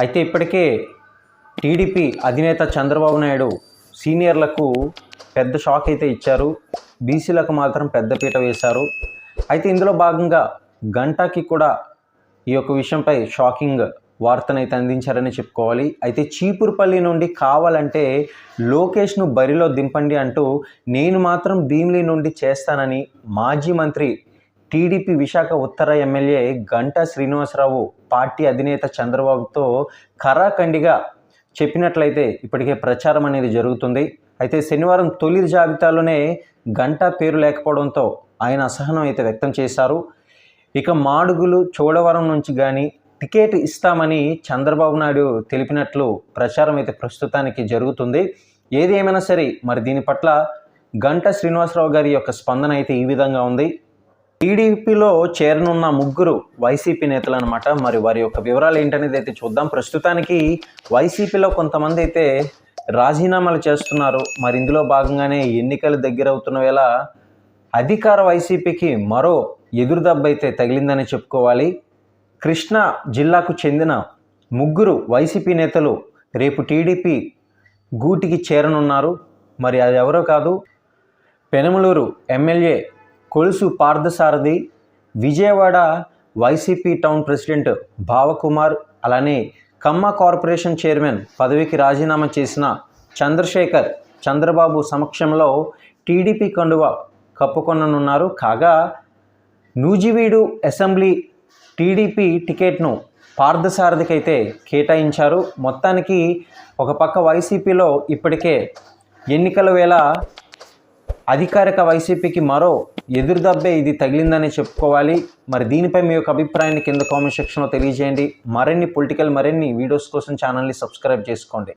అయితే ఇప్పటికే టీడీపీ అధినేత చంద్రబాబు నాయుడు సీనియర్లకు పెద్ద షాక్ అయితే ఇచ్చారు. బీసీలకు మాత్రం పెద్దపీట వేశారు. అయితే ఇందులో భాగంగా గంటాకి కూడా ఈ యొక్క విషయంపై షాకింగ్ వార్తనైతే అందించారని చెప్పుకోవాలి. అయితే చీపురుపల్లి నుండి కావాలంటే లోకేష్ను బరిలో దింపండి అంటూ నేను మాత్రం భీమిలి నుండి చేస్తానని మాజీ మంత్రి టీడీపీ విశాఖ ఉత్తర ఎమ్మెల్యే గంటా శ్రీనివాసరావు పార్టీ అధినేత చంద్రబాబుతో కరాఖండిగా చెప్పినట్లయితే ఇప్పటికే ప్రచారం అనేది జరుగుతుంది. అయితే శనివారం తొలి జాబితాలోనే గంటా పేరు లేకపోవడంతో ఆయన అసహనం అయితే వ్యక్తం చేశారు. ఇక మాడుగులు చోడవరం నుంచి కానీ టికెట్ ఇస్తామని చంద్రబాబు నాయుడు తెలిపినట్లు ప్రచారం అయితే ప్రస్తుతానికి జరుగుతుంది. ఏది ఏమైనా సరే మరి దీని పట్ల గంట శ్రీనివాసరావు గారి యొక్క స్పందన అయితే ఈ విధంగా ఉంది. టీడీపీలో చేరనున్న ముగ్గురు వైసీపీ నేతలు అనమాట మరి వారి యొక్క వివరాలు ఏంటనేది అయితే చూద్దాం. ప్రస్తుతానికి వైసీపీలో కొంతమంది అయితే రాజీనామాలు చేస్తున్నారు. మరి ఇందులో భాగంగానే ఎన్నికలు దగ్గర అవుతున్న వేళ అధికార వైసీపీకి మరో ఎదురుదెబ్బ అయితే తగిలిందని చెప్పుకోవాలి. కృష్ణా జిల్లాకు చెందిన ముగ్గురు వైసీపీ నేతలు రేపు టీడీపీ గూటికి చేరనున్నారు. మరి అది ఎవరో కాదు Penamaluru MLA Kolusu Parthasarathy Vijayawada YCP town president Bhavakumar అలానే కమ్మ కార్పొరేషన్ చైర్మన్ పదవికి రాజీనామా చేసిన చంద్రశేఖర్ చంద్రబాబు సమక్షంలో టీడీపీ కండువ కప్పుకొననున్నారు. కాగా నూజివీడు అసెంబ్లీ టీడీపీ టికెట్ను పార్థసారథికైతే కేటాయించారు. మొత్తానికి ఒక పక్క వైసీపీలో ఇప్పటికే ఎన్నికల వేళ అధికారిక వైసీపీకి మరో ఎదురుదబ్బే ఇది తగిలిందని చెప్పుకోవాలి. మరి దీనిపై మీ యొక్క అభిప్రాయాన్ని కింద కామెంట్ సెక్షన్లో తెలియజేయండి. మరిన్ని పొలిటికల్ మరిన్ని వీడియోస్ కోసం ఛానల్ని సబ్స్క్రైబ్ చేసుకోండి.